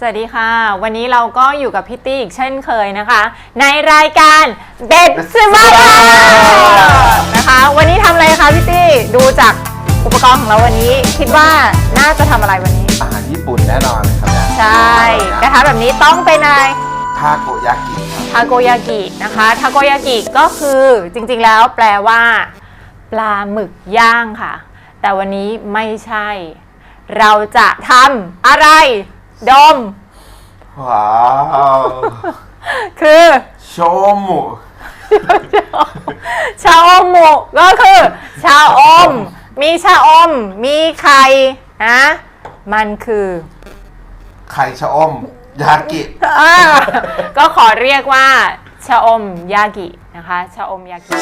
สวัสดีค่ะ วันนี้เราก็อยู่กับพี่ตี้อีกเช่นเคยนะคะ ในรายการเด็ดสมาร์ทนะคะ วันนี้ทำอะไรคะพี่ตี้ดูจากอุปกรณ์ของเราวันนี้ คิดว่าน่าจะทำอะไรวันนี้ อาหารญี่ปุ่นแน่นอนครับเนี่ยใช่กระทะแบบนี้ต้องเป็นอะไร ทาโกยากิครับทาโกยากินะคะ ทาโกยากิก็คือจริงๆแล้วแปลว่า ปลาหมึกย่างค่ะ แต่วันนี้ไม่ใช่ เราจะทำอะไร ดม ว้าวคือโชมุชาอมหมูก็คือ ชาอม มีชาอม มีไข่นะมันคือไข่ชะอม ยากิ อ่าก็ขอเรียกว่า ชาอมยากินะคะ ชาอมยากิ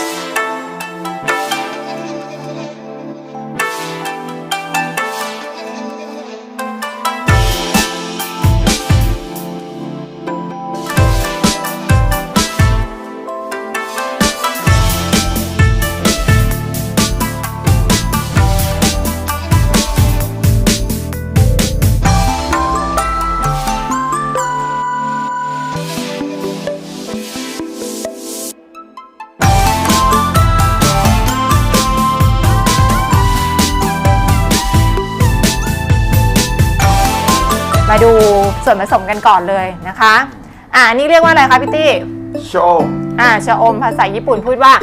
มาดูส่วนผสมกันก่อนเลยนะคะ อ่าอันนี้เรียกว่าอะไรคะพี่ตี้โชมอ่าชาอมภาษาญี่ปุ่นพูดว่า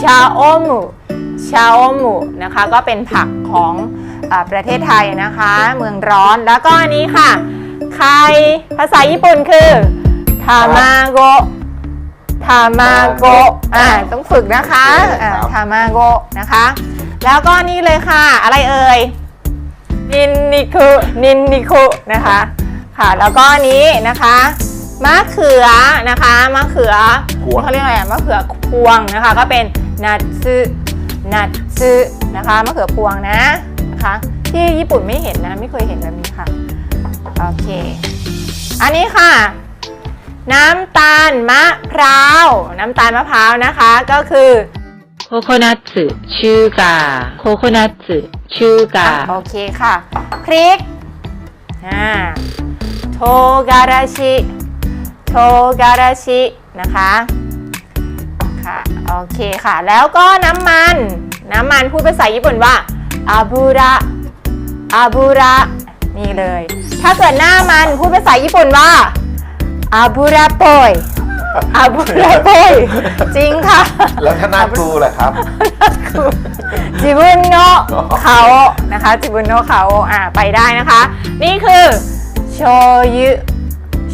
ชาโอมุชาโอมุนะคะ ก็เป็นผักของอาประเทศไทยนะคะ เมืองร้อนแล้วก็อันนี้ค่ะ ไข่ภาษาญี่ปุ่นคือทามาโกทามาโกอ่าต้องฝึกนะคะอ่าทามาโกนะคะ แล้วก็นี่เลยค่ะ อะไรเอ่ยนินนิคุนินนิคุนะคะ ค่ะ แล้วก็อันนี้นะคะมะเขือนะคะมะเขือเขาเรียกอะไรมะเขือพวงนะคะ ก็เป็นนัตซึนัตซึนะคะมะเขือพวงนะนะคะ ที่ญี่ปุ่นไม่เห็นนะไม่เคยเห็นแบบนี้ค่ะโอเค อันนี้ค่ะ น้ำตาลมะพร้าว น้ำตาลมะพร้าวนะคะก็คือโคโคนัทชูกาโคโคนัทชูกาโอเคค่ะ พริกอ่า โทการาชิ โทการาชิ นะคะ ค่ะ โอเคค่ะ แล้วก็น้ำมัน น้ำมันพูดภาษาญี่ปุ่นว่าอาบูระอาบูระนี่เลย ถ้าเกิดหน้ามันพูดภาษาญี่ปุ่นว่าอาบูระโปยอาบูระโปยจริงค่ะ แล้วถ้าหน้าครูล่ะครับจิบุนโนะเขานะคะจิบุนโนะเขาอ่าไปได้นะคะ นี่คือ โชยุ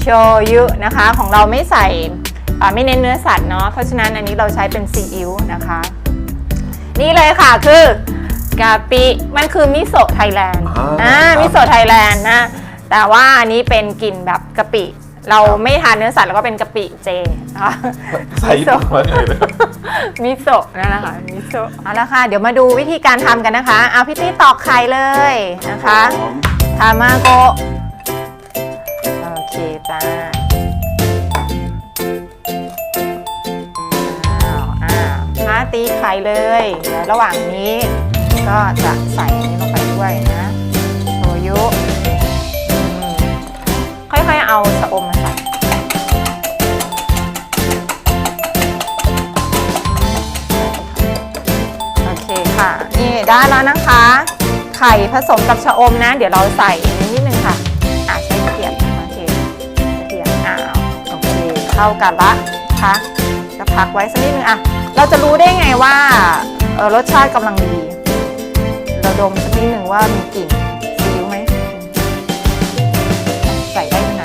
โชยุนะคะ ของเราไม่ใส่อ่าไม่เน้นเนื้อสัตว์เนาะเพราะฉะนั้นอันนี้เราใช้เป็นซีอิ๊วนะคะ นี่เลยค่ะคือกะปิมันคือมิโซะไทยแลนด์อ่าอ่าครับมิโซะไทยแลนด์นะแต่ว่าอันนี้เป็นกลิ่นแบบกะปิ เราไม่ทานเนื้อสัตว์แล้วก็เป็นกะปิเจนะคะใส่ถุงมาเลยนะมิโซะนั่นแหละค่ะมิโซะเอาละค่ะเดี๋ยวมาดูวิธีการทำกันนะคะ เอาพี่ตี้ตอกไข่เลยนะคะทามาโกะโอเค จ้าอ้าวอ้าวมาตีไข่เลยเดี๋ยวระหว่างนี้ก็จะใส่นี้ลงไปด้วยนะโชยุค่อยๆเอาชะอมมาใส่โอเคค่ะ นี่ได้แล้วนะคะ ไข่ผสมกับชะอมนะ เดี๋ยวเราใส่ใน เคเข้ากันละนะคะจะพักไว้สักนิดนึงอะเราจะรู้ได้ไงว่าเออรสชาติกำลังดี เราดมสักนิดนึงว่ามีกลิ่นซีอิ๊วไหมใส่ได้ที่ไหน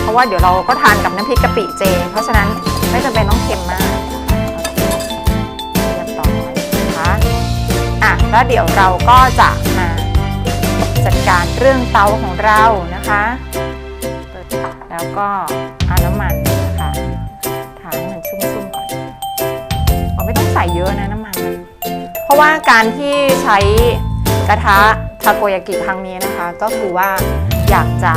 เพราะว่าเดี๋ยวเราก็ทานกับน้ำพริกกะปิเจ เพราะฉะนั้นไม่จำเป็นต้องเค็มมากโอเรียบร้อยนะคะอะแล้วเดี๋ยวเราก็จะมาจัดการเรื่องเตาของเรานะคะ แล้วก็เอาน้ำมันนะคะทาให้มันชุ่มๆก่อนเราไม่ต้องใส่เยอะนะน้ำมันนะเพราะว่าการที่ใช้กระทะทาโกยากิครั้งนี้นะคะ ก็คือว่าอยากจะ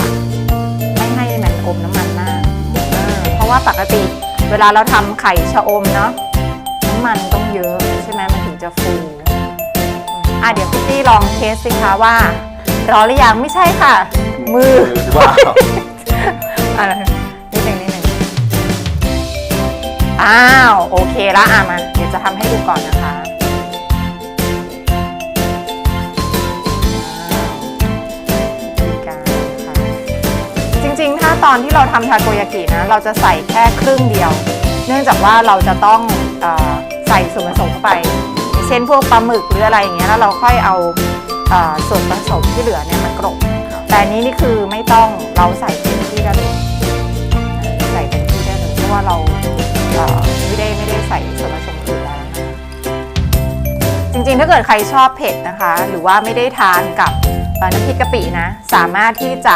ไม่ให้มันอมน้ำมันมากเออเพราะว่าปกติเวลาเราทำไข่ชะอมเนาะน้ำมันต้องเยอะใช่ไหมมันถึงจะฟูอืมอะเดี๋ยวพี่ตี้ลองเทสสิคะว่ารอหรือยังไม่ใช่ค่ะ มือหรือว่า อะไรนิดหนึ่งนิดหนึ่งอ้าว โอเคละอะมาเดี๋ยวจะทำให้ดูก่อนนะคะอ้าววิธีการนะคะจริงๆ ถ้าตอนที่เราทำทาโกยากินะ เราจะใส่แค่ครึ่งเดียว เนื่องจากว่าเราจะต้องอใส่ส่วนผสมเข้าไป เช่นพวกปลาหมึกหรืออะไรอย่างเงี้ย แล้วเราค่อยเอาอส่วนผสมที่เหลือเนี่ยมากรบ แต่อันนี้นี่คือไม่ต้องเราใส่เต็มที่ได้เลยใส่เต็มที่ได้เลยเพราะว่าเราเอ่อไม่ได้ไม่ได้ใส่ส่วนผสมอื่นแล้วนะคะจริงๆ ถ้าเกิดใครชอบเผ็ดนะคะ หรือว่าไม่ได้ทานกับเอ่อน้ำพริกกะปินะ สามารถที่จะ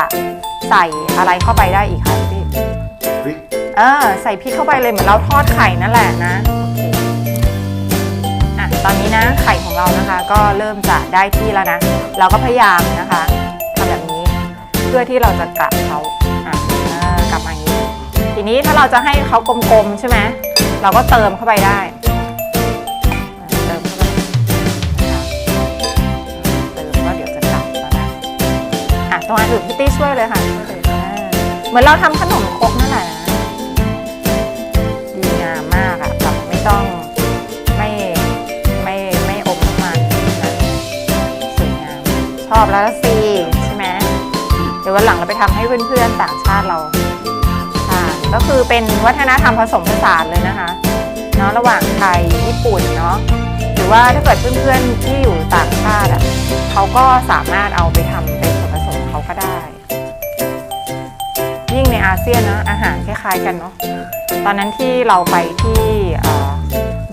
ใส่อะไรเข้าไปได้อีกคะพี่พริกเออใส่พริกเข้าไปเลยเหมือนเราทอดไข่นั่นแหละนะโอเคอะตอนนี้นะไข่ของเรานะคะ ก็เริ่มจะได้ที่แล้วนะ เราก็พยายามนะคะทำแบบนี้เพื่อที่เราจะกลับเขาอะเออกลับมาอย่างนี้ ทีนี้ถ้าเราจะให้เขากลมๆใช่ไหมเราก็เติมเข้าไปได้อะเติมเข้าไปนะคะเติมก็เดี๋ยวจะกลับแล้วนะอะตรงอันอื่นพี่ตี้ช่วยเลยค่ะช่วยเลยอ่าเหมือนเราทำขนมครกนั่นแหละนะดีงามมากอะแบบไม่ต้องไม่ไม่ไม่อมน้ำมันนะสวยงามชอบแล้วละสิ ทำให้เพื่อนๆต่างชาติเราทานก็คือเป็นวัฒนธรรมผสมผสานเลยนะคะเนาะระหว่างไทยญี่ปุ่นเนาะหรือว่าถ้าเกิดเพื่อนๆที่อยู่ต่างชาติอะเขาก็สามารถเอาไปทำเป็นส่วนผสมเขาก็ได้ ยิ่งในอาเซียนนะอาหารคล้ายๆกันเนาะตอนนั้นที่เราไปที่เอ่อ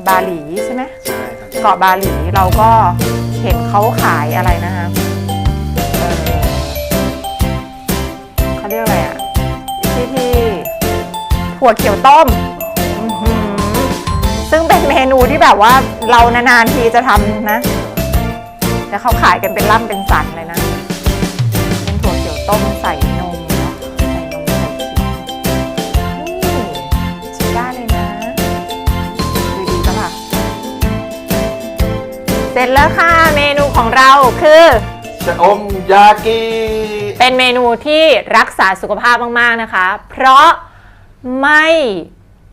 บาหลีใช่ไหมใช่ครับเกาะบาหลีเราก็เห็นเขาขายอะไรนะคะ ถั่วเขียวต้มอื้อหือซึ่งเป็นเมนูที่แบบว่าเรานานๆทีจะทำนะแต่เขาขายกันเป็นล่ำเป็นสันเลยนะ เป็นถั่วเขียวต้มใส่นมเนาะใส่นมใส่ครีมนี่ใช้ได้เลยนะดูดีปะล่ะ เสร็จแล้วค่ะเมนูของเราคือชะอมยากิ เป็นเมนูที่รักษาสุขภาพมาก ๆ นะคะ เพราะ ไม่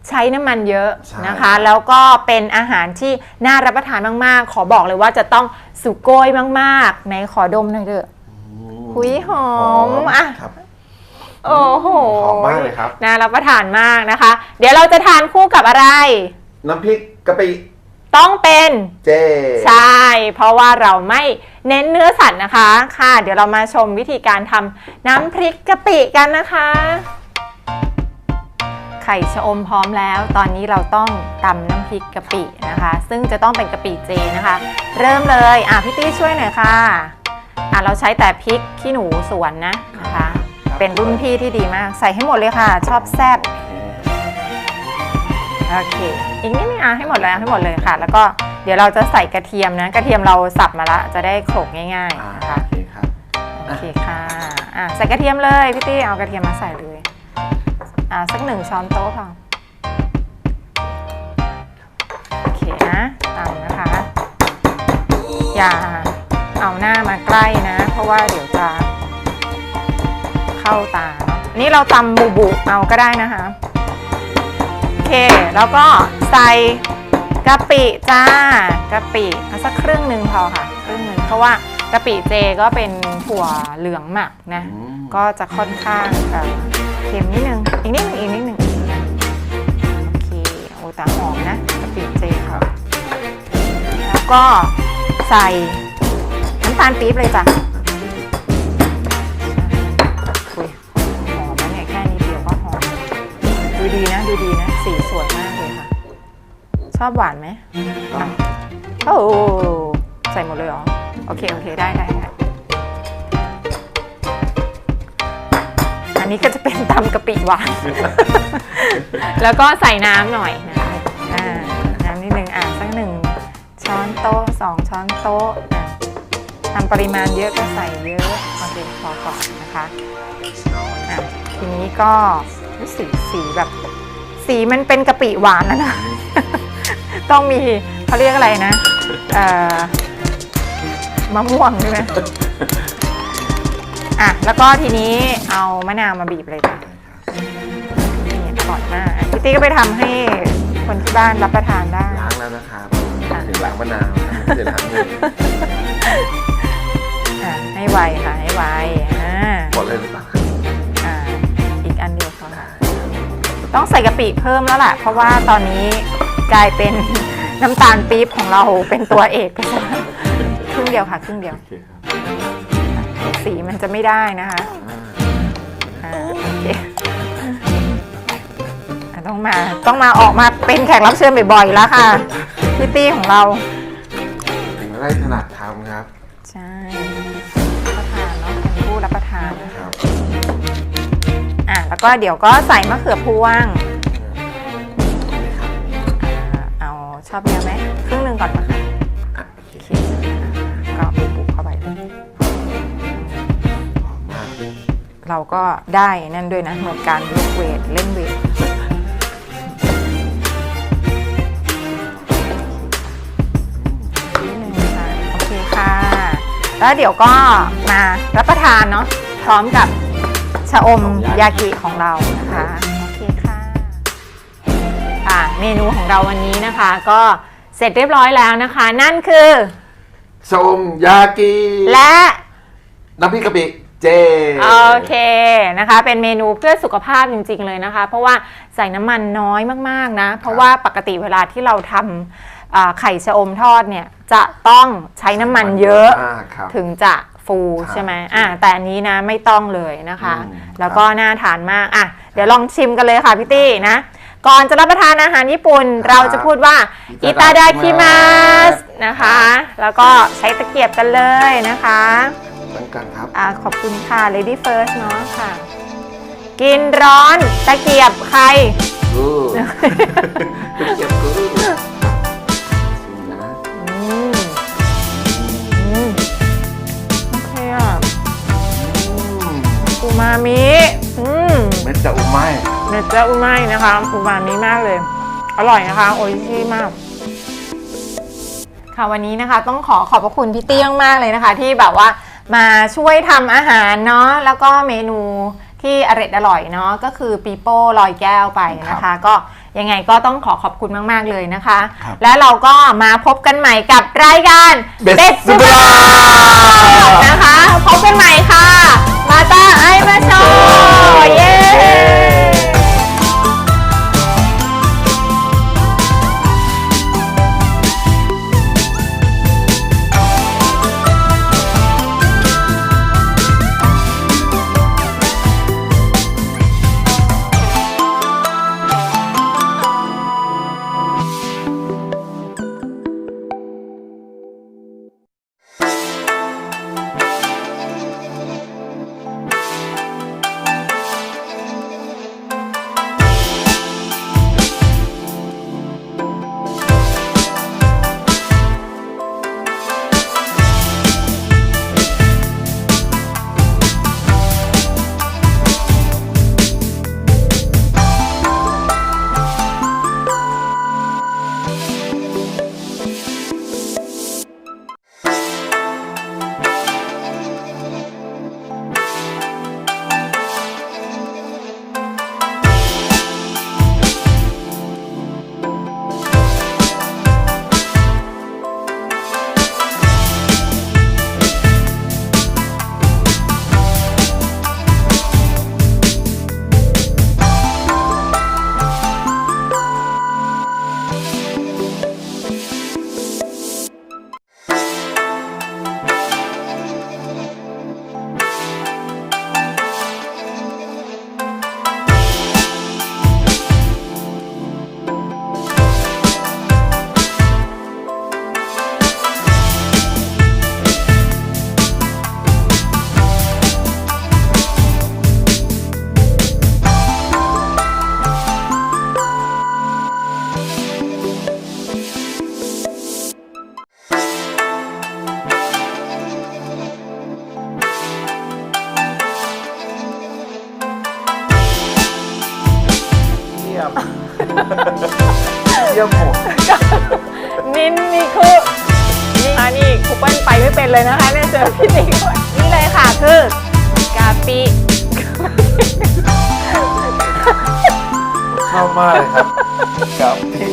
ใช้น้ำมันเยอะนะคะ แล้วก็เป็นอาหารที่น่ารับประทานมากๆ ขอบอกเลยว่าจะต้องสุโกยมากๆในขอดมหน่อยเถอะหุยหอมอะครับโอ้โหหอมมากเลยครับน่ารับประทานมากนะคะ เดี๋ยวเราจะทานคู่กับอะไร น้ำพริกกะปิต้องเป็นเจใช่ เพราะว่าเราไม่เน้นเนื้อสัตว์นะคะ ค่ะ เดี๋ยวเรามาชมวิธีการทำน้ำพริกกะปิกันนะคะไข่ชะอมพร้อมแล้ว ตอนนี้เราต้องตำน้ำพริกกะปินะคะ ซึ่งจะต้องเป็นกะปิเจนะคะ เริ่มเลยอะพี่ตี้ช่วยหน่อยค่ะอะเราใช้แต่พริกขี้หนูสวนนะนะคะ เป็นรุ่นพี่ที่ดีมาก ใส่ให้หมดเลยค่ะ ชอบแซ่บโอเคอีกนิดนึงอะให้หมดเลยอะให้หมดเลยค่ะ แล้วก็เดี๋ยวเราจะใส่กระเทียมนะ กระเทียมเราสับมาละจะได้โขลกง่ายอ่าๆนะคะโอเคครับโอเคค่ะอะใส่กระเทียมเลยพี่ตี้เอากระเทียมมาใส่เลย อ่าสักหนึ่งช้อนโต๊ะพอโอเคนะตามนะคะ อย่าเอาหน้ามาใกล้นะ เพราะว่าเดี๋ยวจะเข้าตาเนาะอันนี่เราตำบูบุเอาก็ได้นะคะ โอเค แล้วก็ใส่กะปิจ้ากะปิเอาสักครึ่งหนึ่งพอค่ะ ครึ่งหนึ่งเพราะว่ากะปิเจก็เป็นถั่วเหลืองหมักนะอืมก็จะค่อนข้างเอ่อ เค็มนิดนึงอีกนิดนึงอีกนิดนึงโอเคโอ้แต่หอมนะกะปิเจค่ะแล้วก็ใส่น้ำตาลปี๊บเลยจ้ะคุยหอมนะเนี่ยแค่นี้เดียวก็หอม ดูดีนะ ดูดีนะ สีสวยมากเลยค่ะ ชอบหวานไหมอะโอ้ใส่หมดเลยเหรอ โอเค โอเค ได้ได้ได้ นนี้ก็จะเป็นตำกะปิหวาน แล้วก็ใส่น้ำหน่อยนะคะอ่าน้ำนิดนึงอะสักหนึ่งช้อนโต๊ะสองช้อนโต๊ะอะทำปริมาณเยอะก็ใส่เยอะโอเคพอก่อนนะคะอะทีนี้ก็อุ๊ยสีสีแบบ สีมันเป็นกะปิหวานแล้วนะ ต้องมีเขาเรียกอะไรนะเอ่อมะม่วงใช่ไหม อะ แล้วก็ทีนี้เอามะนาวมาบีบเลยจ้ะนี่อร่อยมากอะพี่ตี้ก็ไปทำให้คนที่บ้านรับประทานได้ ล้างแล้วนะครับค่ะถึงล้างมะนาวนะครับไม่ใช่ล้างมืออะให้ไวค่ะให้ไวอ่าหมดเลยหรือเปล่าอ่าอีกอันเดียวพอค่ะ ต้องใส่กะปิเพิ่มแล้วล่ะ เพราะว่าตอนนี้กลายเป็น น้ำตาลปี๊บของเราเป็นตัวเอกไปซะครึ่งเดียวค่ะครึ่งเดียว โอเคครับ สีมันจะไม่ได้นะคะอ่าอ่าโอเคอะต้องมาต้องมาออกมาเป็นแขกรับเชิญบ่อยๆแล้วค่ะพี่ตี้ของเรา ถึงได้ถนัดทำครับใช่รับประทานเนาะเป็นผู้รับประทาน ครับ อะแล้วก็เดี๋ยวก็ใส่มะเขือพวง ก็ได้นั่นด้วยนะเหมือนการยกเวทเล่นเวทนิดนึงค่ะโอเคค่ะ แล้วเดี๋ยวก็มารับประทานเนาะพร้อมกับชะอมยากิของเรานะคะโอเคค่ะค่ะเมนูของเราวันนี้นะคะ ก็เสร็จเรียบร้อยแล้วนะคะ นั่นคือชมยากิและ น้ำพริกกะปิ เจ โอเคนะคะ เป็นเมนูเพื่อสุขภาพจริงๆเลยนะคะ เพราะว่าใส่น้ำมันน้อยมากๆนะ เพราะว่าปกติเวลาที่เราทำอ่าไข่ชะอมทอดเนี่ยจะต้องใช้น้ำมันเยอะอ่าครับถึงจะฟูครับใช่ไหมอ่าแต่อันนี้นะไม่ต้องเลยนะคะ อืม แล้วก็น่าทานมากอะเดี๋ยวลองชิมกันเลยค่ะพี่ตี้นะ ก่อนจะรับประทานอาหารญี่ปุ่นเราจะพูดว่าอิตาดาคิมัสนะคะ แล้วก็ใช้ตะเกียบกันเลยนะคะ เหมือนกันครับ อ่าขอบคุณค่ะ Lady First เนาะค่ะ กินร้อนตะเกียบใคร กูตะเกียบกูชิมนะอืมอืมโอเคอะอืมอูมามิอืมเม็ดจะอุ้มไหมเนเจอร์อูมามินะคะอูมามิมากเลย อร่อยนะคะโออิชิมาก ค่ะวันนี้นะคะ ต้องขอขอบพระคุณพี่เตี้ยงมากเลยนะคะ ที่แบบว่า มาช่วยทำอาหารเนาะแล้วก็เมนูที่อร่อยอร่อยเนาะก็คือปีโป้ลอยแก้วไปนะคะ ก็ยังไงก็ต้องขอขอบคุณมาก ๆ เลยนะคะ ครับ และเราก็มาพบกันใหม่กับรายการ Best Super นะคะ พบกันใหม่ค่ะ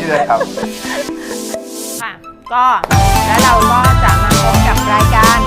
ื่อยๆครับ ค่ะ ก็แล้วเราก็จะมาพบกับรายการ